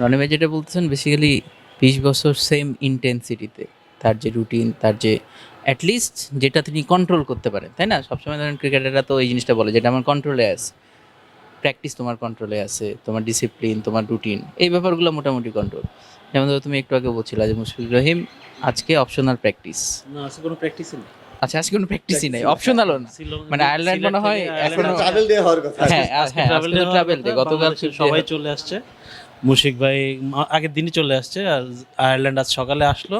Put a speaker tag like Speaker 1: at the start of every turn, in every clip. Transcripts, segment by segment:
Speaker 1: রনি ভাই যেটা বলতেছেন বেসিক্যালি বিশ বছর সেম ইন্টেন্সিটিতে তার যে রুটিন তার যে অ্যাটলিস্ট যেটা তিনি কন্ট্রোল করতে পারেন তাই না? সবসময় ধরেন ক্রিকেটাররা তো এই জিনিসটা বলে যেটা আমার কন্ট্রোলে আছে। প্র্যাকটিস তোমার কন্ট্রোলে আছে তোমার ডিসিপ্লিন তোমার রুটিন এই ব্যাপারগুলো মোটামুটি কন্ট্রোল যেমন ধরো তুমি একটু আগে বলছিলা যে মুশফিকুর রহিম আজকে অপশনাল প্র্যাকটিস
Speaker 2: না আছে কোনো প্র্যাকটিসই নেই।
Speaker 1: আচ্ছা আজকে কোনো প্র্যাকটিসই নাই অপশনালও না। মানে আয়ারল্যান্ড মনে হয় এখনো-
Speaker 3: ট্রাভেল ডে হওয়ার কথা।
Speaker 1: হ্যাঁ হ্যাঁ আজকে ট্রাভেল ডে গতকাল
Speaker 2: সবাই চলে আসছে। মুশিক ভাই আগের দিনই চলে আসছে আর আয়ারল্যান্ড আজ সকালে আসলো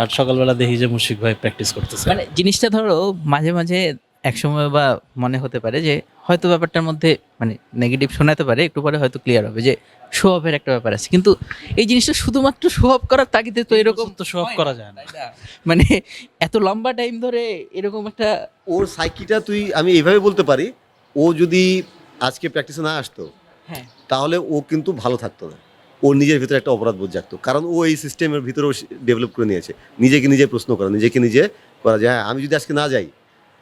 Speaker 2: আর সকালবেলা দেখি যে মুশিক ভাই প্র্যাকটিস করতেছে।
Speaker 1: মানে জিনিসটা ধরো মাঝে মাঝে একসময় বা মনে হতে পারে যে হয়তো ব্যাপারটার মধ্যে মানে নেগেটিভ শোনাতে পারে একটু পরে হয়তো ক্লিয়ার হবে যে শো অফের একটা ব্যাপার আছে। কিন্তু এই জিনিসটা শুধুমাত্র শো অফ করার তাগিদে তো এরকম
Speaker 2: তো শো অফ করা যায় না।
Speaker 1: মানে এত লম্বা টাইম ধরে এরকম একটা
Speaker 3: ওর সাইকিটা তুই আমি এইভাবে বলতে পারি ও যদি আজকে প্র্যাকটিসে না আসতো
Speaker 1: হ্যাঁ।
Speaker 3: তাহলে ও কিন্তু ভালো থাকতো না। ওর নিজের ভিতরে একটা অপরাধ বোধ জাগতো। কারণ ও এই সিস্টেমের ভিতরে ডেভেলপ করে নিয়েছে। নিজেকে নিজে প্রশ্ন করা, নিজেকে নিজে করা যে হ্যাঁ আমি যদি আজকে না যাই,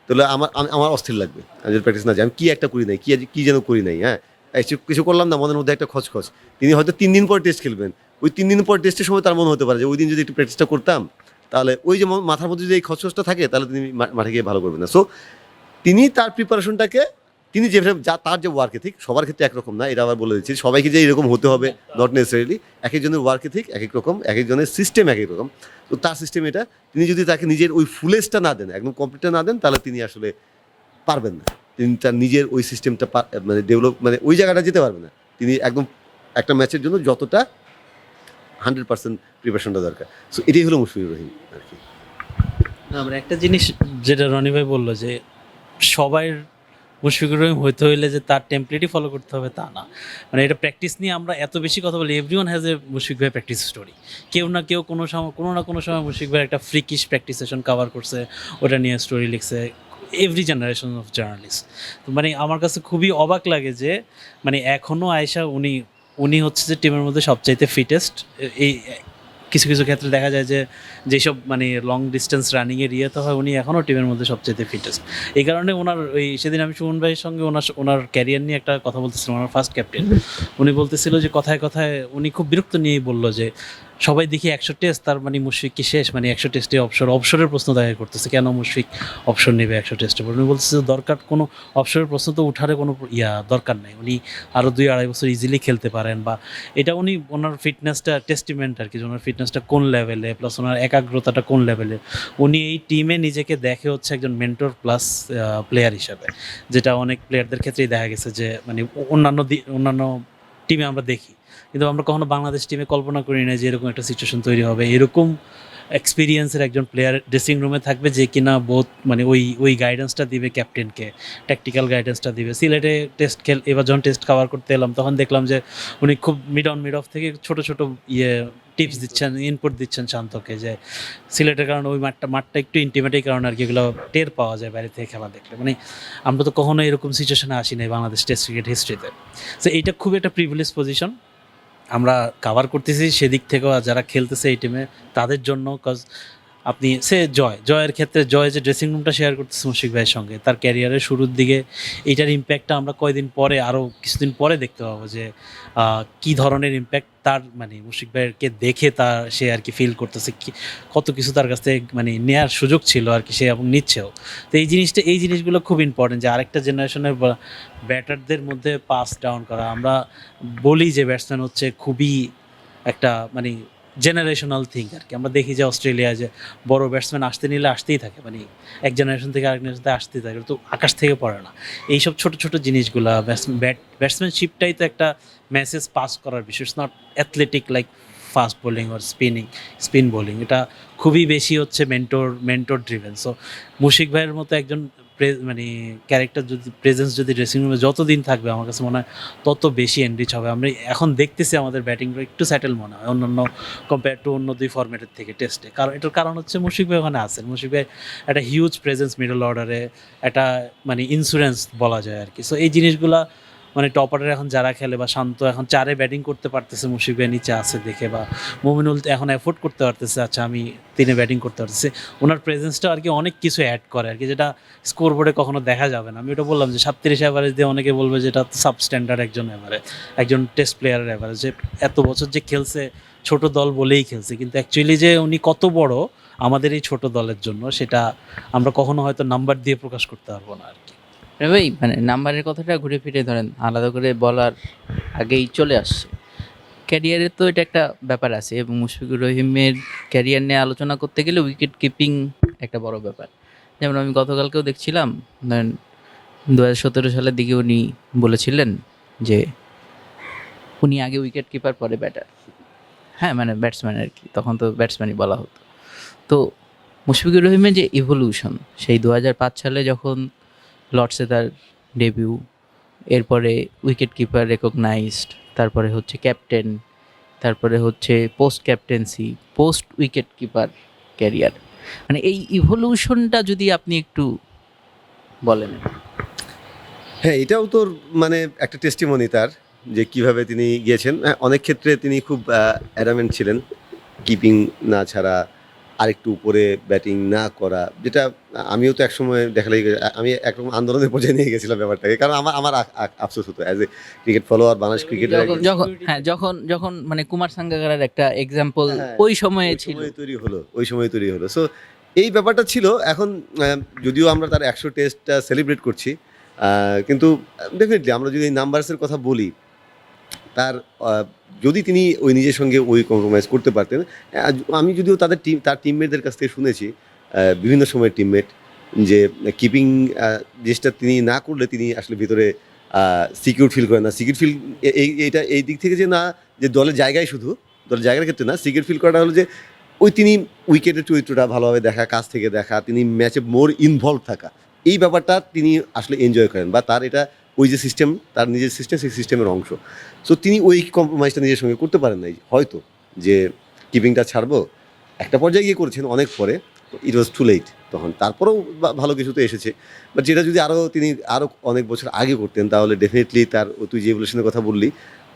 Speaker 3: তাহলে আমার আমার অস্থির লাগবে। আমি যদি প্র্যাকটিস না যাই, আমি কী একটা করি নাই, কী কী যেন করি নাই হ্যাঁ? কিছু- করলাম না, মনের মধ্যে একটা খচখচ। তিনি হয়তো তিন দিন পর টেস্ট খেলবেন। ওই তিন দিন পর টেস্টের সময় তার মনে হতে পারে যে, ওই দিন যদি একটু প্র্যাকটিসটা করতাম, তাহলে ওই যে মাথার মধ্যে যদি এই খচখচটা থাকে, তাহলে তিনি মাঠে গিয়ে ভালো করবেন না। সো তিনি তার প্রিপারেশনটাকে তিনি যে যা তার যে ওয়ার্ক এথিক সবার ক্ষেত্রে একরকম না, এটা আবার বলে দিচ্ছি। সবাইকে যে এরকম হতে হবে নট নেসেসারিলি এক একজনের ওয়ার্ক এথিক এক এক রকম এক একজনের সিস্টেম এক এক রকম। তো তার সিস্টেম এটা, তিনি যদি তাকে নিজের ওই ফুলেসটা না দেন, একদম কমপ্লিটটা না দেন, তাহলে তিনি আসলে পারবেন না। তিনি তার নিজের ওই সিস্টেমটা মানে ডেভেলপ মানে ওই জায়গাটা যেতে পারবেন না। তিনি একদম একটা ম্যাচের জন্য যতটা হান্ড্রেড পার্সেন্ট প্রিপারেশনটা দরকার। সো এটাই হলো মুশফিকুর রহিম আর কি।
Speaker 2: আমরা একটা জিনিস যেটা রনি ভাই বলল যে, সবাই মুশফিকুর রহিম হইতে হইলে যে তার টেমপ্লেটই ফলো করতে হবে তা না। মানে এটা প্র্যাকটিস নিয়ে আমরা এত বেশি কথা বলি এভরিওয়ান হ্যাজ এ মুশফিক ভাই প্র্যাকটিস স্টোরি কেউ না কেউ কোনো সময় কোনো না কোনো সময় মুশফিক ভাই একটা ফ্রিকিশ প্র্যাকটিস সেশন কভার করছে, ওটা নিয়ে স্টোরি লিখছে এভরি জেনারেশন অফ জার্নালিস্ট তো মানে আমার কাছে খুবই অবাক লাগে যে মানে এখনও আয়সা উনি উনি হচ্ছে যে টিমের মধ্যে সবচাইতে ফিটেস্ট এই কিছু কিছু ক্ষেত্রে দেখা যায় যে যেসব মানে লং ডিস্টেন্স রানিংয়ের ইয়েতে হয়, উনি এখনও টিমের মধ্যে সবচেয়ে ফিটেস্ট এই কারণে ওনার ওই সেদিন আমি সুমন ভাইয়ের সঙ্গে ওনার ওনার ক্যারিয়ার নিয়ে একটা কথা বলতেছিলাম, ওনার ফার্স্ট ক্যাপ্টেন উনি বলতেছিল যে কথায় কথায় উনি খুব বিরক্ত নিয়েই বলল যে সবাই দেখি একশো টেস্ট তার মানে মুশফিক কি শেষ? মানে একশো টেস্টে অবসর অবসরের প্রশ্ন দেখা করতেছে। কেন মুশফিক অপশন নেবে একশো টেস্টে উনি বলতেছে যে দরকার কোনো অবসরের প্রশ্ন তো উঠারে কোনো ইয়া দরকার নেই। উনি আরও দুই আড়াই বছর ইজিলি খেলতে পারেন বা এটা উনি ওনার ফিটনেসটা টেস্টিমেন্ট আর কি ওনার ফিটনেসটা কোন লেভেলে প্লাস ওনার একাগ্রতাটা কোন লেভেলে উনি এই টিমে নিজেকে দেখে হচ্ছে একজন মেন্টর প্লাস প্লেয়ার হিসাবে। যেটা অনেক প্লেয়ারদের ক্ষেত্রেই দেখা গেছে যে মানে অন্যান্য অন্যান্য টিমে আমরা দেখি। কিন্তু আমরা কখনো বাংলাদেশ টিমে কল্পনা করি না যে এরকম একটা সিচুয়েশন তৈরি হবে। এরকম এক্সপিরিয়েন্সের একজন প্লেয়ার ড্রেসিং রুমে থাকবে যে কিনা বোধ মানে ওই ওই গাইডেন্সটা দিবে ক্যাপ্টেনকে ট্যাকটিক্যাল গাইডেন্সটা দিবে। সিলেটে টেস্ট খেল, এবার যখন টেস্ট কভার করতে এলাম, তখন দেখলাম যে উনি খুব মিড অন মিড অফ থেকে ছোট ছোট ইয়ে টিপস দিচ্ছেন ইনপুট দিচ্ছেন শান্তকে যে সিলেটের কারণে ওই মাঠটা মাঠটা একটু ইন্টিমেটের কারণে আর কি এগুলো টের পাওয়া যায় বাইরে থেকে খেলা দেখলে। মানে আমরা তো কখনো এরকম সিচুয়েশনে আসি নাই বাংলাদেশ টেস্ট ক্রিকেট হিস্ট্রিতে তো এইটা খুব একটা প্রিভিলেজ পজিশন আমরা কাভার করতেছি, সেদিক থেকেও যারা খেলতেছে এই টিমে তাদের জন্য কজ আপনি, সে জয়, জয়ের ক্ষেত্রে জয় যে ড্রেসিং রুমটা শেয়ার করতেছে মুশিক ভাইয়ের সঙ্গে, তার ক্যারিয়ারের শুরুর দিকে এইটার ইম্প্যাক্টটা আমরা কয়দিন পরে আরও কিছুদিন পরে দেখতে পাবো যে কি ধরনের ইম্প্যাক্ট তার মানে মুশিক ভাইয়েরকে দেখে তার সে আর কি ফিল করতেছে কত কিছু তার কাছ থেকে মানে নেওয়ার সুযোগ ছিল আর কি সে এবং নিচ্ছেও। তো এই জিনিসটা, এই জিনিসগুলো খুব ইম্পর্টেন্ট যে আরেকটা জেনারেশনের ব্যাটারদের মধ্যে পাস ডাউন করা। আমরা বলি যে ব্যাটসম্যান হচ্ছে খুবই একটা মানে জেনারেশনাল থিং আর কি আমরা দেখি যে অস্ট্রেলিয়া যে বড় ব্যাটসম্যান আসতে নিলে আসতেই থাকে মানে এক জেনারেশন থেকে আরেক জেনারেশন আসতেই থাকে, তো আকাশ থেকে পড়ে না। এইসব ছোট ছোট জিনিসগুলা ব্যাট ব্যাটসম্যানশিপটাই তো একটা মেসেজ পাস করার বিষয়। It's not athletic like fast bowling R spinning spin bowling এটা খুবই বেশি হচ্ছে mentor mentor driven so Mushfiq ভাইয়ের মতো একজন মানে ক্যারেক্টার যদি প্রেজেন্স যদি ড্রেসিং রুমে যতদিন থাকবে, আমার কাছে মনে হয় তত বেশি এনরিচ হবে। আমরা এখন দেখতেছি আমাদের ব্যাটিংটা একটু স্যাটেল মনে হয়, অন্যান্য কম্পেয়ার টু অন্য দুই ফর্মেটের থেকে টেস্টে কারণ এটার কারণ হচ্ছে মুশিক ভাই ওখানে আছেন। মুশিক ভাই একটা হিউজ প্রেজেন্স মিডল অর্ডারে একটা মানে ইন্স্যুরেন্স বলা যায় আর কি। সো এই জিনিসগুলা মানে টপ অর্ডারে এখন যারা খেলে বা শান্ত এখন চারে ব্যাটিং করতে পারতেছে মুশফিক ভাই নিচে আছে দেখে বা মুমিনুল এখন অ্যাফোর্ড করতে পারতেছে আচ্ছা আমি তিনে ব্যাটিং করতে পারতেছি। ওনার প্রেজেন্সটা আর কি অনেক কিছু অ্যাড করে আর কি যেটা স্কোর বোর্ডে কখনো দেখা যাবে না। আমি ওটা বললাম যে সাতত্রিশ অ্যাভারেজ দিয়ে অনেকে বলবে যে এটা সাবস্ট্যান্ডার্ড একজন অ্যাভারেজ একজন টেস্ট প্লেয়ারের অ্যাভারেজ যে এত বছর যে খেলছে, ছোট দল বলেই খেলছে, কিন্তু অ্যাকচুয়ালি যে উনি কত বড় আমাদের এই ছোট দলের জন্য, সেটা আমরা কখনো হয়তো নাম্বার দিয়ে প্রকাশ করতে পারব না আর কি
Speaker 1: ভাই মানে নাম্বারের কথাটা ঘুরে ফিরে ধরেন, আলাদা করে বলার আগেই চলে আসছে। ক্যারিয়ারের তো এটা একটা ব্যাপার আছে এবং মুশফিকুর রহিমের ক্যারিয়ার নিয়ে আলোচনা করতে গেলে উইকেট কিপিং একটা বড় ব্যাপার। যেমন আমি গতকালকেও দেখছিলাম, ধরেন দু হাজার সতেরো সালের দিকে উনি বলেছিলেন যে উনি আগে উইকেট কিপার পরে ব্যাটার হ্যাঁ মানে ব্যাটসম্যান আর কি, তখন তো ব্যাটসম্যানই বলা হতো। তো মুশফিকুর রহিমের যে ইভলিউশন সেই দু হাজার পাঁচ সালে যখন লর্ডসে তার ডেবিউ এরপরে উইকেট কিপার রেকগনাইজড তারপরে হচ্ছে ক্যাপ্টেন তারপরে হচ্ছে post captaincy post wicket keeper career মানে এই ইভলিউশনটা যদি আপনি একটু বলেন।
Speaker 3: হ্যাঁ এটাও তোর মানে একটা টেস্টিমনি তার যে কীভাবে তিনি গিয়েছেন। হ্যাঁ, অনেক ক্ষেত্রে তিনি খুব অ্যারামেন্ট ছিলেন কিপিং না ছাড়া আরেকটু উপরে ব্যাটিং না করা যেটা আমিও তো একসময় দেখা লাগে আমি একরকম আন্দোলনের পর্যায়ে নিয়ে গেছিলাম ব্যাপারটাকে কারণ আমার আমার আফসোস হতো as a cricket follower Bangladesh ক্রিকেটের
Speaker 1: যখন যখন হ্যাঁ যখন যখন মানে কুমার সাঙ্গাকারার একটা এক্সাম্পল
Speaker 3: হ্যাঁ,
Speaker 1: ওই সময়ে ছিল।
Speaker 3: সময় তৈরি হলো ওই সময় তৈরি হলো। সো এই ব্যাপারটা ছিল এখন যদিও আমরা তার একশো টেস্টটা সেলিব্রেট করছি কিন্তু ডেফিনেটলি আমরা যদি নাম্বারসের কথা বলি তার যদি তিনি ওই নিজের সঙ্গে ওই কম্প্রোমাইজ করতে পারতেন আমি যদিও তাদের টিম তার টিমমেটদের কাছ থেকে শুনেছি বিভিন্ন সময় টিমমেট যে কিপিং জিনিসটা তিনি না করলে তিনি আসলে ভিতরে সিকিউর ফিল করেন না। সিকিউর ফিল এই এইটা এই দিক থেকে যে না, যে দলের জায়গায় শুধু, দলের জায়গার ক্ষেত্রে না সিকিউর ফিল করাটা হলো যে, ওই তিনি উইকেটের চরিত্রটা ভালোভাবে দেখা, কাছ থেকে দেখা, তিনি ম্যাচে মোর ইনভলভ থাকা, এই ব্যাপারটা তিনি আসলে এনজয় করেন বা তার এটা ওই যে সিস্টেম তার নিজের সিস্টেম সেই সিস্টেমের অংশ। সো তিনি ওই কম্প্রোমাইজটা নিজের সঙ্গে করতে পারেন নাই। হয়তো যে কিপিংটা ছাড়বো, একটা পর্যায়ে গিয়ে করেছেন অনেক পরে ইট ওয়াজ টু লেট তখন। তারপরেও ভালো কিছু তো এসেছে। বাট যেটা যদি আরও তিনি আরও অনেক বছর আগে করতেন, তাহলে ডেফিনেটলি তার তুই যে এভলিউশনের কথা বললি,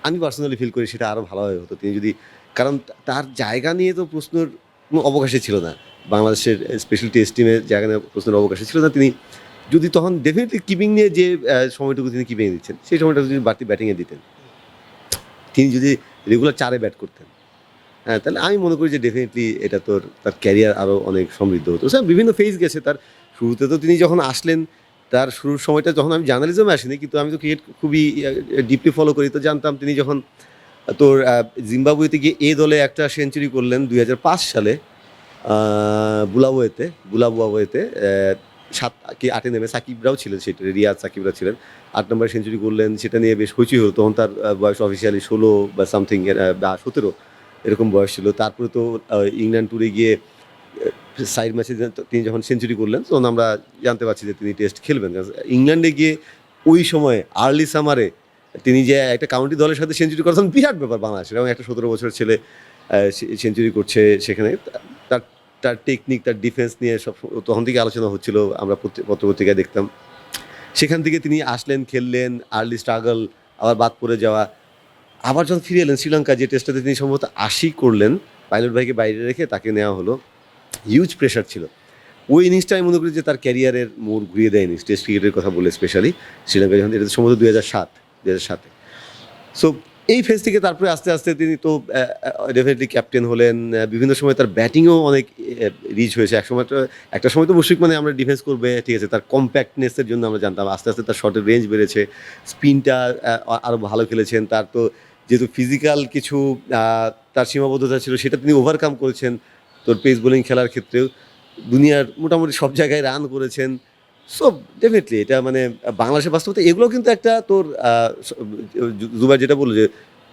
Speaker 3: আমি পার্সোনালি ফিল করি সেটা আরও ভালোভাবে হতো। তিনি যদি, কারণ তার জায়গা নিয়ে তো প্রশ্নের কোনো অবকাশে ছিল না। বাংলাদেশের স্পেশাল টেস্ট টিমের জায়গা নিয়ে প্রশ্নের অবকাশে ছিল না। তিনি যদি তখন ডেফিনেটলি কিপিং নিয়ে যে সময়টুকু তিনি কিপিংয়ে দিচ্ছেন, সেই সময়টা যদি বাড়তি ব্যাটিংয়ে দিতেন, তিনি যদি রেগুলার চারে ব্যাট করতেন হ্যাঁ তাহলে আমি মনে করি যে ডেফিনেটলি এটা তোর, তার ক্যারিয়ার আরও অনেক সমৃদ্ধ হতো। স্যার, বিভিন্ন ফেজ গেছে, তার শুরুতে তো তিনি যখন আসলেন, তার শুরুর সময়টা যখন আমি জার্নালিজমে আসিনি, কিন্তু আমি তো ক্রিকেট খুবই ডিপলি ফলো করি, তো জানতাম তিনি যখন তোর জিম্বাবুয়েতে গিয়ে এ দলে একটা সেঞ্চুরি করলেন দুই হাজার পাঁচ সালে বুলাবুয়েতে, বুলাবুয়াবুয়েতে সাত কি আটে নেমে সাকিবরাও ছিলেন সেটা, রিয়াজ সাকিবরা ছিলেন। আট নম্বরে সেঞ্চুরি করলেন, সেটা নিয়ে বেশ হইচই হলো। তখন তার বয়স অফিসিয়ালি ষোলো বা সামথিং বা সতেরো, এরকম বয়স ছিল। তারপরে তো ইংল্যান্ড ট্যুরে গিয়ে সাইড ম্যাচে তিনি যখন সেঞ্চুরি করলেন, তখন আমরা জানতে পারছি যে তিনি টেস্ট খেলবেন। ইংল্যান্ডে গিয়ে ওই সময় আর্লি সামারে তিনি যে একটা কাউন্টি দলের সাথে সেঞ্চুরি করেছেন, বিরাট ব্যাপার বাংলাদেশের। এবং একটা সতেরো বছরের ছেলে সেঞ্চুরি করছে সেখানে। তার তার টেকনিক তার ডিফেন্স নিয়ে সব তখন থেকে আলোচনা হচ্ছিল, আমরা পত্র- পত্রপত্রিকায় দেখতাম। সেখান থেকে তিনি আসলেন, খেললেন আর্লি স্ট্রাগল আবার বাদ পড়ে যাওয়া। আবার যখন ফিরে এলেন শ্রীলঙ্কা, যে টেস্টটাতে তিনি সম্ভবত আশি করলেন, পাইলট ভাইকে বাইরে রেখে তাকে নেওয়া হলো। হিউজ প্রেশার ছিল। ওই ইনিংসটা আমি মনে করি যে তার ক্যারিয়ারের মোড় ঘুরিয়ে দেয় ইনিংস টেস্ট ক্রিকেটের কথা বলে স্পেশালি শ্রীলঙ্কা যখন, এটা সম্ভবত দু হাজার সাত দু হাজার সাতে। সো এই ফেজ থেকে তারপরে আস্তে আস্তে তিনি তো ডেফিনেটলি ক্যাপ্টেন হলেন। বিভিন্ন সময় তার ব্যাটিংও অনেক রিচ হয়েছে। এক সময় একটা সময় তো মুশফিক মানে আমরা ডিফেন্স করবে, ঠিক আছে। তার কম্প্যাক্টনেসের জন্য আমরা জানতাম। আস্তে আস্তে তার শর্টের রেঞ্জ বেড়েছে। স্পিনটা আরও ভালো খেলেছেন। তার তো যেহেতু ফিজিক্যাল কিছু তার সীমাবদ্ধতা ছিল, সেটা তিনি ওভারকাম করেছেন। তোর পেস বোলিং খেলার ক্ষেত্রেও। দুনিয়ার মোটামুটি সব জায়গায় রান করেছেন। সো ডেফিনেটলি এটা মানে বাংলাদেশের বাস্তবতা এগুলো কিন্তু একটা তোর জুবাই যেটা বলল যে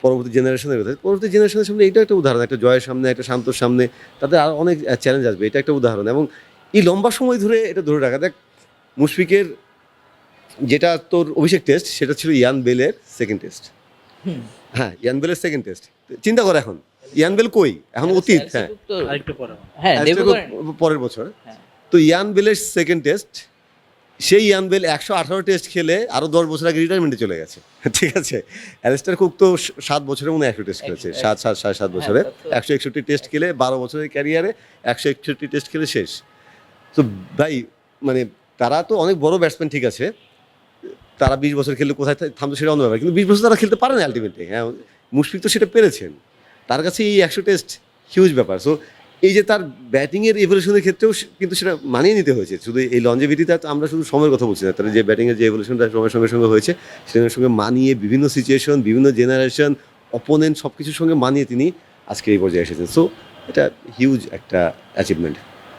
Speaker 3: পরবর্তী জেনারেশনের কথা পরবর্তী জেনারেশনের সামনে এটা একটা উদাহরণ একটা জয়ের সামনে একটা শান্তর সামনে তাদের আরও অনেক চ্যালেঞ্জ আসবে এটা একটা উদাহরণ। এবং এই লম্বা সময় ধরে এটা ধরে রাখা দেখ মুশফিকের যেটা তোর অভিষেক টেস্ট সেটা ছিল ইয়ান বেলের সেকেন্ড টেস্ট হ্যাঁ ইয়ান বেলের সেকেন্ড টেস্ট চিন্তা কর এখন ইয়ান বেল কই? এখন অতীত হ্যাঁ।
Speaker 2: পরে
Speaker 1: হ্যাঁ
Speaker 3: তো
Speaker 1: করেন
Speaker 3: পরের বছর।
Speaker 1: হ্যাঁ।
Speaker 3: তো ইয়ান বেলের সেকেন্ড টেস্ট সেই ইয়ান বেল একশো আঠারো টেস্ট খেলে আরও দশ বছর আগে রিটায়ারমেন্টে চলে গেছে। ঠিক আছে? অ্যালিস্টার কুক তো সাত বছরের মনে একশো টেস্ট খেলেছে। সাত সাত সাড়ে সাত বছরে। একশো একষট্টি টেস্ট খেলে বারো বছরের ক্যারিয়ারে একশো একষট্টি টেস্ট খেলে শেষ। তো ভাই মানে তারা তো অনেক বড় ব্যাটসম্যান ঠিক আছে। তারা বিশ বছর খেললে কোথায় থামতো সেটা অন্য ব্যাপার কিন্তু বিশ বছর তারা খেলতে পারে না আলটিমেটলি হ্যাঁ মুশফিক তো সেটা পেরেছেন। তার কাছে এই একশো টেস্ট হিউজ ব্যাপার। সো এই যে তার ব্যাটিংয়ের এভলিউশনের ক্ষেত্রেও কিন্তু সেটা মানিয়ে নিতে হয়েছে। শুধু এই লঞ্জেভিটিতে আমরা শুধু সময়ের কথা বলছি না। তার যে ব্যাটিংয়ের যে এভলিউশনটা সময়ের সঙ্গে সঙ্গে হয়েছে, সেটার সঙ্গে মানিয়ে বিভিন্ন সিচুয়েশন বিভিন্ন জেনারেশন অপোনেন্ট সব কিছুর সঙ্গে মানিয়ে তিনি আজকে এই পর্যায়ে এসেছেন। সো এটা হিউজ একটা অ্যাচিভমেন্ট